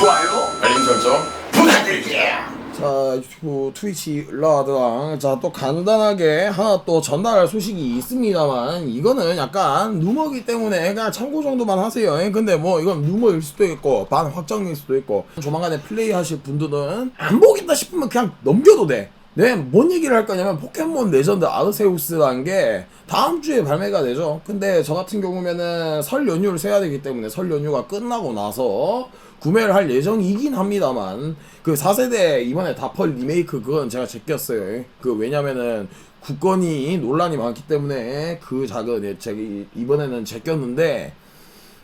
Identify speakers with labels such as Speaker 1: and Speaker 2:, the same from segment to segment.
Speaker 1: 좋아요.
Speaker 2: 알림 설정
Speaker 1: 부탁드릴게요.
Speaker 3: 자 유튜브 트위치 일라드랑 자 또 간단하게 하나 또 전달할 소식이 있습니다만 이거는 약간 루머기 때문에 그냥 참고 정도만 하세요. 예, 근데 뭐 이건 루머일 수도 있고 반 확정일 수도 있고 조만간에 플레이 하실 분들은 안 보겠다 싶으면 그냥 넘겨도 돼 네, 뭔 얘기를 할 거냐면 포켓몬 레전드 아르세우스라는 게 다음 주에 발매가 되죠. 근데 저 같은 경우면은 설 연휴를 세야 되기 때문에 설 연휴가 끝나고 나서 구매를 할 예정이긴 합니다만 그 4세대 이번에 다펄 리메이크 그건 제가 제꼈어요. 그 왜냐면은 국건이 논란이 많기 때문에 그 작은 예, 제가 이- 이번에는 제꼈는데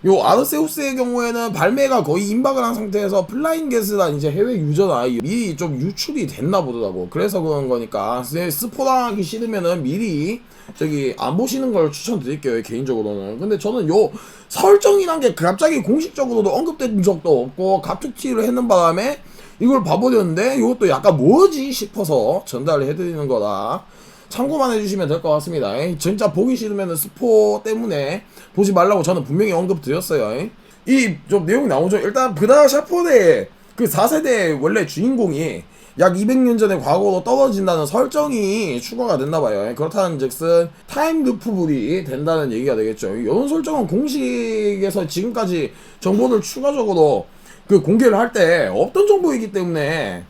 Speaker 3: 요 아르세우스의 경우에는 발매가 거의 임박을 한 상태에서 플라잉 게스란 이제 해외 유저나 미리 좀 유출이 됐나 보더라고. 그래서 그런 거니까 스- 스포당하기 싫으면은 미리 저기 안 보시는 걸 추천드릴게요 개인적으로는. 근데 저는 요 설정이란 게 갑자기 공식적으로도 언급된 적도 없고 갑툭튀를 했는 바람에 이걸 봐버렸는데 이것도 약간 뭐지 싶어서 전달을 해드리는 거다. 참고만 해주시면 될 것 같습니다. 진짜 보기 싫으면 스포 때문에 보지 말라고 저는 분명히 언급 드렸어요. 이 좀 내용이 나오죠. 일단 브다 샤폰의 그 4세대 원래 주인공이 약 200년 전의 과거로 떨어진다는 설정이 추가가 됐나 봐요. 그렇다는 즉슨 타임 루프불이 된다는 얘기가 되겠죠. 이런 설정은 공식에서 지금까지 정보를 추가적으로 그 공개를 할 때 없던 정보이기 때문에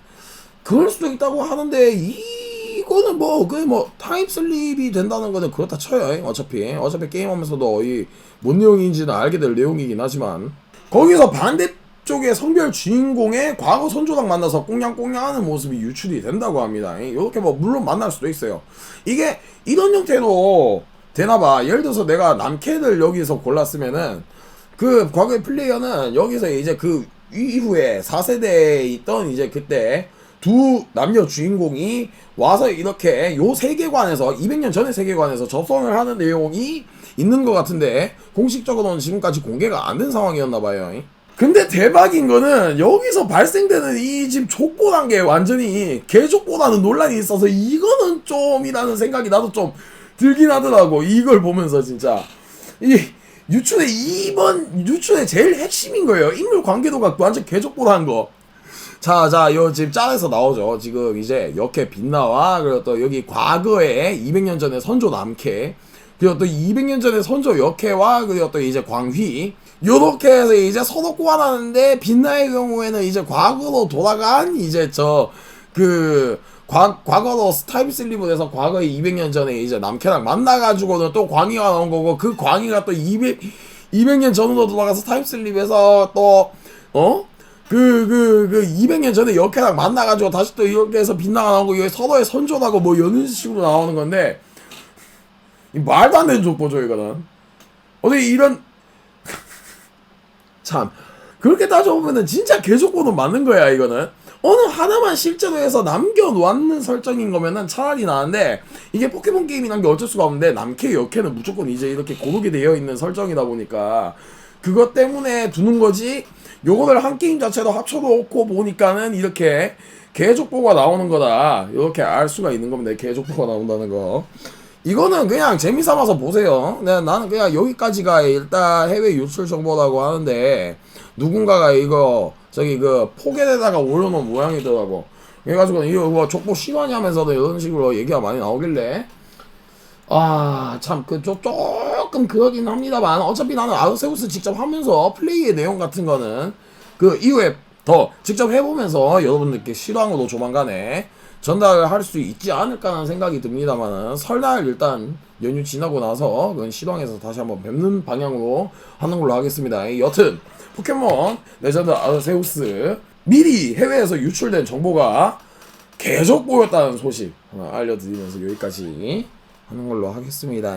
Speaker 3: 그럴 수도 있다고 하는데 이 거는 뭐 그게 뭐 타임 슬립이 된다는 거는 그렇다 쳐요 어차피. 어차피 게임하면서도 이 뭔 내용인지는 알게 될 내용이긴 하지만. 거기서 반대쪽의 성별 주인공의 과거 선조랑 만나서 꽁냥꽁냥 하는 모습이 유출이 된다고 합니다 이렇게 뭐 물론 만날 수도 있어요. 이게 이런 형태로 되나봐. 예를 들어서 내가 남캐를 여기서 골랐으면은 그 과거의 플레이어는 여기서 이제 그 이후에 4세대에 있던 이제 그때 두 남녀 주인공이 와서 이렇게 요 세계관에서 200년 전의 세계관에서 접선을 하는 내용이 있는 것 같은데 공식적으로는 지금까지 공개가 안 된 상황이었나 봐요. 근데 대박인 거는 여기서 발생되는 이 지금 족보란 게 완전히 개족보다는 논란이 있어서 이거는 좀이라는 생각이 나도 좀 들긴 하더라고 이걸 보면서 진짜 이 유출의 이번 유출의 제일 핵심인 거예요 인물 관계도가 완전 개족보다한 거. 자, 자, 요 지금 짤에서 나오죠. 지금 이제 역해 빛나와 그리고 또 여기 과거에 200년 전에 선조 남캐 그리고 또 200년 전에 선조 역해와 그리고 또 이제 광휘 요렇게 해서 이제 서로 꼬아놨는데 빛나의 경우에는 이제 과거로 돌아간 이제 저그 과거로 타임 슬립을 해서 과거에 200년 전에 이제 남캐랑 만나가지고는 또 광희가 나온 거고 그 광희가 또 200, 200년 전으로 돌아가서 타임 슬립해서 또 어? 그, 그, 그, 200년 전에 역해랑 만나가지고 다시 또 이렇게 해서 빛나가 나오고, 이게 서로의 선조라고 뭐 이런 식으로 나오는 건데, 이 말도 안 되는 족보죠, 이거는. 어떻게 이런, 참. 그렇게 따져보면은 진짜 개족보는 맞는 거야, 이거는. 어느 하나만 실제로 해서 남겨놓는 설정인 거면은 차라리 나은데, 이게 포켓몬 게임이란 게 어쩔 수가 없는데, 남캐, 여캐는 무조건 이제 이렇게 고르게 되어 있는 설정이다 보니까, 그것 때문에 두는 거지, 요거를 한 게임 자체로 합쳐놓고 보니까는 이렇게 개족보가 나오는 거다. 이렇게 알 수가 있는 겁니다. 개족보가 나온다는 거. 이거는 그냥 재미삼아서 보세요. 네, 나는 그냥 여기까지가 일단 해외 유출 정보라고 하는데 누군가가 이거 저기 그 포켓에다가 올려놓은 모양이더라고. 그래가지고 이거 뭐 족보 실화냐면서도 이런 식으로 얘기가 많이 나오길래 아, 참, 그, 조, 조금 그러긴 합니다만, 어차피 나는 아르세우스 직접 하면서 플레이의 내용 같은 거는 그 이후에 더 직접 해보면서 여러분들께 실황으로 조만간에 전달을 할 수 있지 않을까 하는 생각이 듭니다만은 설날 일단 연휴 지나고 나서 그건 실황에서 다시 한번 뵙는 방향으로 하는 걸로 하겠습니다. 여튼, 포켓몬 레전드 아르세우스 미리 해외에서 유출된 정보가 계속 보였다는 소식 하나 알려드리면서 여기까지 하는 걸로 하겠습니다.